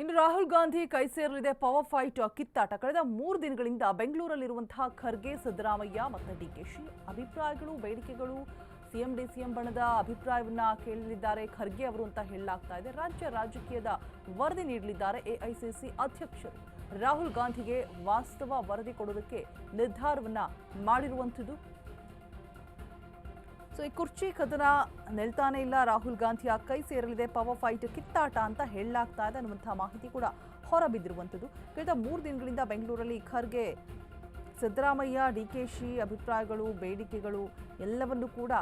ಇನ್ನು ರಾಹುಲ್ ಗಾಂಧಿ ಕೈ ಸೇರಲಿದೆ. ಪವರ್ ಫೈಟ್ ಕಿತ್ತಾಟ ಕಳೆದ ಮೂರು ದಿನಗಳಿಂದ ಬೆಂಗಳೂರಲ್ಲಿರುವಂತಹ ಖರ್ಗೆ, ಸಿದ್ದರಾಮಯ್ಯ ಮತ್ತು ಡಿಕೆಶಿ ಅಭಿಪ್ರಾಯಗಳು, ಬೇಡಿಕೆಗಳು. ಸಿಎಂ, ಡಿ ಸಿಎಂ ಬಣದ ಅಭಿಪ್ರಾಯವನ್ನ ಕೇಳಲಿದ್ದಾರೆ. ಖರ್ಗೆ ಅವರು ಅಂತ ಹೇಳಲಾಗ್ತಾ ಇದೆ. ರಾಜ್ಯ ರಾಜಕೀಯದ ವರದಿ ನೀಡಲಿದ್ದಾರೆ ಎಐಸಿಸಿ ಅಧ್ಯಕ್ಷರು. ರಾಹುಲ್ ಗಾಂಧಿಗೆ ವಾಸ್ತವ ವರದಿ ಕೊಡೋದಕ್ಕೆ ನಿರ್ಧಾರವನ್ನ ಮಾಡಿರುವಂಥದ್ದು ಸೊ ಈ ಕುರ್ಚಿ ಕದನ ನಿಲ್ತಾನೆ ಇಲ್ಲ. ರಾಹುಲ್ ಗಾಂಧಿಯ ಕೈ ಸೇರಲಿದೆ. ಪವರ್ ಫೈಟ್ ಕಿತ್ತಾಟ ಅಂತ ಹೇಳಲಾಗ್ತಾ ಇದೆ. ಅನ್ನುವಂಥ ಮಾಹಿತಿ ಕೂಡ ಹೊರಬಿದ್ದಿರುವಂಥದ್ದು. ಕಳೆದ ಮೂರು ದಿನಗಳಿಂದ ಬೆಂಗಳೂರಲ್ಲಿ Kharge Siddaramaiah D K she ಅಭಿಪ್ರಾಯಗಳು ಬೇಡಿಕೆಗಳು ಎಲ್ಲವನ್ನೂ ಕೂಡ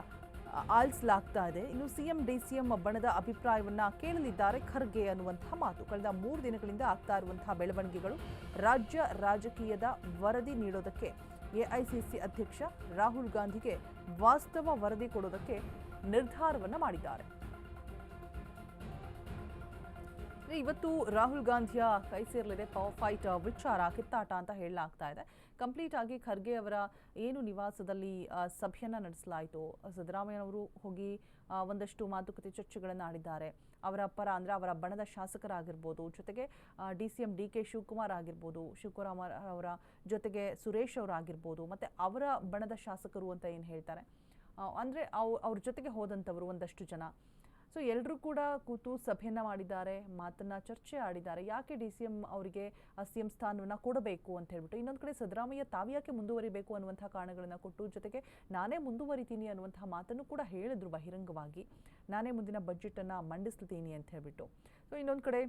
ಆ, ಆಲಿಸಲಾಗ್ತಾ ಇದೆ. ಇನ್ನು ಸಿಎಂ ಡಿ ಸಿಎಂ ಬಣದ ಅಭಿಪ್ರಾಯವನ್ನು ಕೇಳಲಿದ್ದಾರೆ ಖರ್ಗೆ ಅನ್ನುವಂಥ ಮಾತು. ಕಳೆದ ಮೂರು ದಿನಗಳಿಂದ ಆಗ್ತಾ ಇರುವಂತಹ ಬೆಳವಣಿಗೆಗಳು ರಾಜ್ಯ ರಾಜಕೀಯದ ವರದಿ ನೀಡೋದಕ್ಕೆ ಎಐಸಿಸಿ ಅಧ್ಯಕ್ಷ ರಾಹುಲ್ ಗಾಂಧಿಗೆ ವಾಸ್ತವ ವರದಿ ಕೊಡೋದಕ್ಕೆ ನಿರ್ಧಾರವನ್ನು ಮಾಡಿದ್ದಾರೆ. ಇವತ್ತು ರಾಹುಲ್ ಗಾಂಧಿಯ ಕೈ ಸೇರಲಿದೆ ಪವರ್ ಫೈಟ್ ವಿಚಾರ, ಕಿತ್ತಾಟ ಅಂತ ಹೇಳಲಾಗ್ತಾ ಇದೆ. ಕಂಪ್ಲೀಟ್ ಆಗಿ ಖರ್ಗೆ ಅವರ ಏನು ನಿವಾಸದಲ್ಲಿ ಸಭೆಯನ್ನು ನಡೆಸಲಾಯಿತು. ಸಿದ್ದರಾಮಯ್ಯನವರು ಹೋಗಿ ಒಂದಷ್ಟು ಮಾತುಕತೆ ಚರ್ಚೆಗಳನ್ನು ಆಡಿದ್ದಾರೆ. ಅವರ ಪರ ಅಂದರೆ ಅವರ ಬಣದ ಶಾಸಕರಾಗಿರ್ಬೋದು, ಜೊತೆಗೆ D C M D K Shivakumar ಆಗಿರ್ಬೋದು, ಶಿವಕುಮಾರ್ ಅವರ ಜೊತೆಗೆ ಸುರೇಶ್ ಅವರಾಗಿರ್ಬೋದು ಮತ್ತು ಅವರ ಬಣದ ಶಾಸಕರು ಅಂತ ಏನು ಹೇಳ್ತಾರೆ? ಅಂದರೆ ಅಂದ್ರೆ ಅವ್, ಅವ್ರ ಜೊತೆಗೆ ಹೋದಂಥವರು ಒಂದಷ್ಟು ಜನ. ಸೊ ಎಲ್ಲರೂ ಕೂಡ ಕೂತು ಸಭೆಯನ್ನ ಮಾಡಿದ್ದಾರೆ, ಮಾತನ್ನ ಚರ್ಚೆ ಆಡಿದ್ದಾರೆ. ಯಾಕೆ ಡಿ ಸಿ ಎಂ ಅವರಿಗೆ ಸಿ ಎಂ ಸ್ಥಾನವನ್ನ ಕೊಡಬೇಕು ಅಂತ ಹೇಳ್ಬಿಟ್ಟು ಇನ್ನೊಂದು ಕಡೆ ಸಿದ್ದರಾಮಯ್ಯ ತಾವ್ಯಾಕೆ ಮುಂದುವರಿಬೇಕು ಅನ್ನುವಂಥ ಕಾರಣಗಳನ್ನ ಕೊಟ್ಟು, ಜೊತೆಗೆ ನಾನೇ ಮುಂದುವರಿತೀನಿ ಅನ್ನುವಂಥ ಮಾತನ್ನು ಕೂಡ ಹೇಳಿದ್ರು ಬಹಿರಂಗವಾಗಿ. ನಾನೇ ಮುಂದಿನ ಬಜೆಟನ್ನು ಮಂಡಿಸ್ತೀನಿ ಅಂತ ಹೇಳ್ಬಿಟ್ಟು. ಸೊ ಇನ್ನೊಂದು ಕಡೆ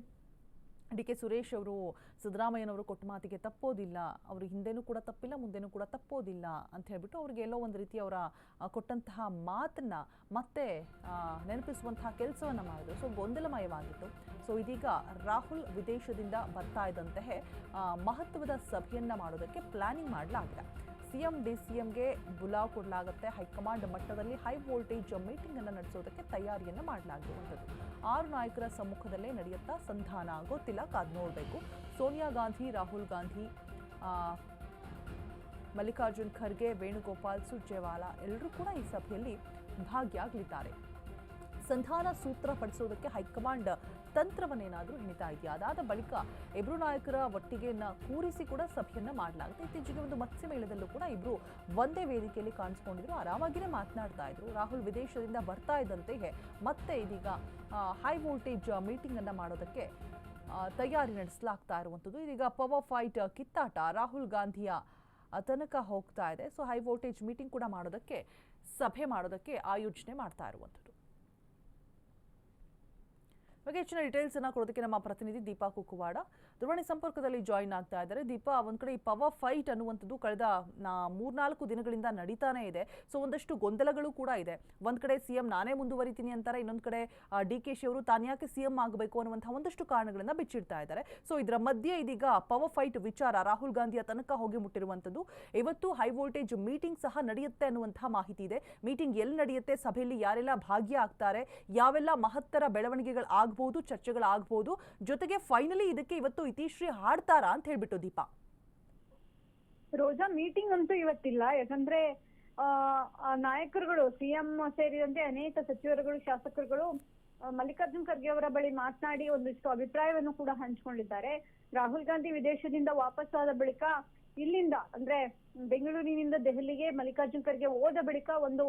ಡಿ ಕೆ ಸುರೇಶ್ ಅವರು, ಸಿದ್ದರಾಮಯ್ಯನವರು ಕೊಟ್ಟ ಮಾತಿಗೆ ತಪ್ಪೋದಿಲ್ಲ. ಅವರು ಹಿಂದೆನೂ ಕೂಡ ತಪ್ಪಿಲ್ಲ, ಮುಂದೆನೂ ಕೂಡ ತಪ್ಪೋದಿಲ್ಲ ಅಂತ ಹೇಳ್ಬಿಟ್ಟು ಅವ್ರಿಗೆ ಎಲ್ಲೋ ಒಂದು ರೀತಿ ಅವರ ಕೊಟ್ಟಂತಹ ಮಾತನ್ನ ಮತ್ತೆ ನೆನಪಿಸುವಂತಹ ಕೆಲಸವನ್ನ ಮಾಡಿದ್ರು. ಸೊ, ಗೊಂದಲಮಯವಾಗಿತ್ತು. ಸೊ, ಇದೀಗ ರಾಹುಲ್ ವಿದೇಶದಿಂದ ಬರ್ತಾ ಇದ್ದಂತೆ ಮಹತ್ವದ ಸಭೆಯನ್ನ ಮಾಡೋದಕ್ಕೆ ಪ್ಲಾನಿಂಗ್ ಮಾಡಲಾಗಿದೆ. ಸಿಎಂ ಡಿ ಸಿಎಂಗೆ ಬುಲಾವ್ ಕೊಡಲಾಗುತ್ತೆ. ಹೈಕಮಾಂಡ್ ಮಟ್ಟದಲ್ಲಿ ಹೈ ವೋಲ್ಟೇಜ್ ಮೀಟಿಂಗ್ ಅನ್ನು ನಡೆಸೋದಕ್ಕೆ ತಯಾರಿಯನ್ನು ಮಾಡಲಾಗಿರುವಂಥದ್ದು. ಆರು ನಾಯಕರ ಸಮ್ಮುಖದಲ್ಲೇ ನಡೆಯುತ್ತಾ ಸಂಧಾನ? ಗೊತ್ತಿಲ್ಲ, ಕಾದ್ ನೋಡಬೇಕು. ಸೋನಿಯಾ ಗಾಂಧಿ, ರಾಹುಲ್ ಗಾಂಧಿ ಮಲ್ಲಿಕಾರ್ಜುನ್ ಖರ್ಗೆ, ವೇಣುಗೋಪಾಲ್ ಸುರ್ಜೇವಾಲಾ ಎಲ್ಲರೂ ಕೂಡ ಈ ಸಭೆಯಲ್ಲಿ ಭಾಗಿಯಾಗಲಿದ್ದಾರೆ. ಸಂಧಾನ ಸೂತ್ರ ಪಡಿಸೋದಕ್ಕೆ ಹೈಕಮಾಂಡ್ ತಂತ್ರವನ್ನೇನಾದರೂ ಹಿಡಿತಾ ಇದೆಯಾ? ಅದಾದ ಬಳಿಕ ಇಬ್ಬರು ನಾಯಕರ ಒಟ್ಟಿಗೆಯನ್ನು ಕೂರಿಸಿ ಕೂಡ ಸಭೆಯನ್ನ ಮಾಡಲಾಗುತ್ತೆ. ಇತ್ತೀಚೆಗೆ ಒಂದು ಮತ್ಸ್ಯ ಮೇಳದಲ್ಲೂ ಕೂಡ ಇಬ್ರು ಒಂದೇ ವೇದಿಕೆಯಲ್ಲಿ ಕಾಣಿಸ್ಕೊಂಡಿದ್ರು. ಆರಾಮಾಗಿನೇ ಮಾತನಾಡ್ತಾ ಇದ್ರು. ರಾಹುಲ್ ವಿದೇಶದಿಂದ ಬರ್ತಾ ಇದ್ದಂತೆಯೇ ಮತ್ತೆ ಇದೀಗ ಹೈ ವೋಲ್ಟೇಜ್ ಮೀಟಿಂಗ್ ಮಾಡೋದಕ್ಕೆ ತಯಾರಿ ನಡೆಸಲಾಗ್ತಾ ಇರುವಂಥದ್ದು ಇದೀಗ ಪವರ್ ಫೈಟ್ ಕಿತ್ತಾಟ. ರಾಹುಲ್ ಗಾಂಧಿಯ ತನಕ ಹೋಗ್ತಾ ಇದೆ. ಸೊ ಹೈ ವೋಲ್ಟೇಜ್ ಮೀಟಿಂಗ್ ಕೂಡ ಮಾಡೋದಕ್ಕೆ, ಸಭೆ ಮಾಡೋದಕ್ಕೆ ಆಯೋಜನೆ ಮಾಡ್ತಾ ಇರುವಂಥದ್ದು ಬಗ್ಗೆ ಹೆಚ್ಚಿನ ಡೀಟೇಲ್ಸ್ ಅನ್ನ ಕೊಡೋದಕ್ಕೆ ನಮ್ಮ ಪ್ರತಿನಿಧಿ ದೀಪಾ ಕುಕ್ಕುವಾಡ. ದೂರವಾಣಿ ಸಂಪರ್ಕದಲ್ಲಿ ಜಾಯಿನ್ ಆಗ್ತಾ ಇದ್ದಾರೆ. ದೀಪಾ, ಒಂದ್ ಕಡೆ ಈ ಪವರ್ ಫೈಟ್ ಅನ್ನುವಂಥದ್ದು ಕಳೆದ ಮೂರ್ನಾಲ್ಕು ದಿನಗಳಿಂದ ನಡೀತಾನೆ ಇದೆ. ಸೊ ಒಂದಷ್ಟು ಗೊಂದಲಗಳು ಕೂಡ ಇದೆ. ಒಂದ್ ಕಡೆ ಸಿಎಂ ನಾನೇ ಮುಂದುವರಿತೀನಿ ಅಂತಾರೆ, ಇನ್ನೊಂದ್ ಕಡೆ ಡಿ ಕೆ ಶಿ ಅವರು ತಾನ್ಯಾಕೆ ಸಿಎಂ ಆಗಬೇಕು ಅನ್ನುವಂತಹ ಒಂದಷ್ಟು ಕಾರಣಗಳನ್ನ ಬಿಚ್ಚಿಡ್ತಾ ಇದ್ದಾರೆ. ಸೊ ಇದರ ಮಧ್ಯೆ ಇದೀಗ ಪವರ್ ಫೈಟ್ ವಿಚಾರ ರಾಹುಲ್ ಗಾಂಧಿಯ ತನಕ ಹೋಗಿ ಮುಟ್ಟಿರುವಂಥದ್ದು. ಇವತ್ತು ಹೈ ವೋಲ್ಟೇಜ್ ಮೀಟಿಂಗ್ ಸಹ ನಡೆಯುತ್ತೆ ಅನ್ನುವಂತಹ ಮಾಹಿತಿ ಇದೆ. ಮೀಟಿಂಗ್ ಎಲ್ಲಿ ನಡೆಯುತ್ತೆ, ಸಭೆಯಲ್ಲಿ ಯಾರೆಲ್ಲ ಭಾಗಿಯಾಗ್ತಾರೆ, ಯಾವೆಲ್ಲ ಮಹತ್ತರ ಬೆಳವಣಿಗೆಗಳು ಆಗ್ಬೋದು ಚರ್ಚೆಗಳಾಗ್ಬೋದು ಜೊತೆಗೆ ಫೈನಲಿ ಇದಕ್ಕೆ ಇವತ್ತು ಇತಿಶ್ರೀ ಹಾಡ್ತಾರಾ ಅಂತ ಹೇಳ್ಬಿಟ್ಟು ದೀಪಾ. ರೋಜಾ ಮೀಟಿಂಗ್ ಅಂತೂ ಇವತ್ತಿಲ್ಲ. ಯಾಕಂದ್ರೆ ಆ, ನಾಯಕರುಗಳು ಸಿಎಂ ಸೇರಿದಂತೆ ಅನೇಕ ಸಚಿವರುಗಳು ಶಾಸಕರುಗಳು ಮಲ್ಲಿಕಾರ್ಜುನ್ ಖರ್ಗೆ ಅವರ ಬಳಿ ಮಾತನಾಡಿ ಒಂದಿಷ್ಟು ಅಭಿಪ್ರಾಯವನ್ನು ಕೂಡ ಹಂಚಿಕೊಂಡಿದ್ದಾರೆ. ರಾಹುಲ್ ಗಾಂಧಿ ವಿದೇಶದಿಂದ ವಾಪಸ್ ಆದ ಬಳಿಕ ಇಲ್ಲಿಂದ ಅಂದ್ರೆ ಬೆಂಗಳೂರಿನಿಂದ ದೆಹಲಿಗೆ ಮಲ್ಲಿಕಾರ್ಜುನ್ ಖರ್ಗೆ ಹೋದ ಬಳಿಕ ಒಂದು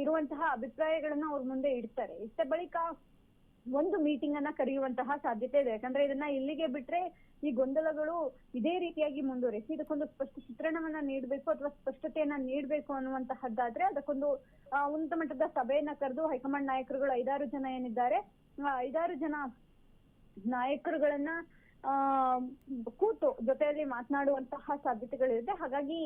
ಇರುವಂತಹ ಅಭಿಪ್ರಾಯಗಳನ್ನ ಅವ್ರ ಮುಂದೆ ಇಡ್ತಾರೆ. ಇಷ್ಟ ಬಳಿಕ ಒಂದು ಮೀಟಿಂಗ್ ಅನ್ನ ಕರೆಯುವಂತಹ ಸಾಧ್ಯತೆ ಇದೆ. ಯಾಕಂದ್ರೆ ಇದನ್ನ ಇಲ್ಲಿಗೆ ಬಿಟ್ರೆ ಈ ಗೊಂದಲಗಳು ಇದೇ ರೀತಿಯಾಗಿ ಮುಂದುವರಿಸಿ, ಇದಕ್ಕೊಂದು ಸ್ಪಷ್ಟ ಚಿತ್ರಣವನ್ನ ನೀಡಬೇಕು ಅಥವಾ ಸ್ಪಷ್ಟತೆಯನ್ನ ನೀಡಬೇಕು ಅನ್ನುವಂತಹದ್ದಾದ್ರೆ ಅದಕ್ಕೊಂದು ಉನ್ನತ ಮಟ್ಟದ ಸಭೆಯನ್ನ ಕರೆದು ಹೈಕಮಾಂಡ್ ನಾಯಕರುಗಳು ಐದಾರು ಜನ ಏನಿದ್ದಾರೆ ಐದಾರು ಜನ ನಾಯಕರುಗಳನ್ನ ಕೂತು ಜೊತೆಯಲ್ಲಿ ಮಾತನಾಡುವಂತಹ ಸಾಧ್ಯತೆಗಳಿದೆ ಹಾಗಾಗಿ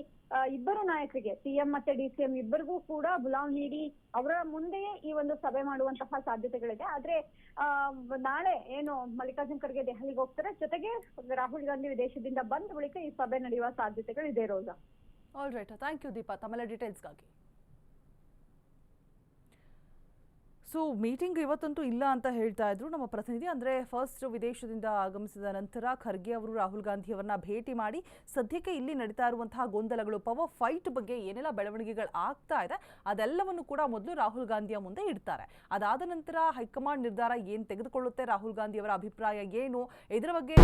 ಇಬ್ಬರು ನಾಯಕರಿಗೆ ಸಿಎಂ ಮತ್ತೆ ಡಿ ಸಿಎಂ ಇಬ್ಬರಿಗೂ ಕೂಡ ಬುಲಾವ್ ನೀಡಿ ಅವರ ಮುಂದೆಯೇ ಈ ಒಂದು ಸಭೆ ಮಾಡುವಂತಹ ಸಾಧ್ಯತೆಗಳಿದೆ. ಆದ್ರೆ ನಾಳೆ ಏನು ಮಲ್ಲಿಕಾರ್ಜುನ್ ಖರ್ಗೆ ದೆಹಲಿಗೆ ಹೋಗ್ತಾರೆ. ಜೊತೆಗೆ ರಾಹುಲ್ ಗಾಂಧಿ ವಿದೇಶದಿಂದ ಬಂದ ಬಳಿಕ ಈ ಸಭೆ ನಡೆಯುವ ಸಾಧ್ಯತೆಗಳಿದೆ Roja. All right thank you Deepa ತಮ್ಮೆಲ್ಲ ಡೀಟೇಲ್ಸ್ಗಾಗಿ ಸೊ ಮೀಟಿಂಗ್ ಇವತ್ತಂತೂ ಇಲ್ಲ ಅಂತ ಹೇಳ್ತಾ ಇದ್ರು ನಮ್ಮ ಪ್ರತಿನಿಧಿ. ಅಂದ್ರೆ ಫಸ್ಟ್ ವಿದೇಶದಿಂದ ಆಗಮಿಸಿದ ನಂತರ ಖರ್ಗೆ ಅವರು ರಾಹುಲ್ ಗಾಂಧಿ ಅವರನ್ನ ಭೇಟಿ ಮಾಡಿ, ಸದ್ಯಕ್ಕೆ ಇಲ್ಲಿ ನಡೀತಾ ಇರುವಂತಹ ಗೊಂದಲಗಳು ಪವರ್ ಫೈಟ್ ಬಗ್ಗೆ ಏನೆಲ್ಲ ಬೆಳವಣಿಗೆಗಳು ಆಗ್ತಾ ಇದೆ, ಅದೆಲ್ಲವನ್ನು ಕೂಡ ಮೊದಲು ರಾಹುಲ್ ಗಾಂಧಿಯ ಮುಂದೆ ಇಡ್ತಾರೆ. ಅದಾದ ನಂತರ ಹೈಕಮಾಂಡ್ ನಿರ್ಧಾರ ಏನು ತೆಗೆದುಕೊಳ್ಳುತ್ತೆ? ರಾಹುಲ್ ಗಾಂಧಿ ಅವರ ಅಭಿಪ್ರಾಯ ಏನು? ಇದರ ಬಗ್ಗೆ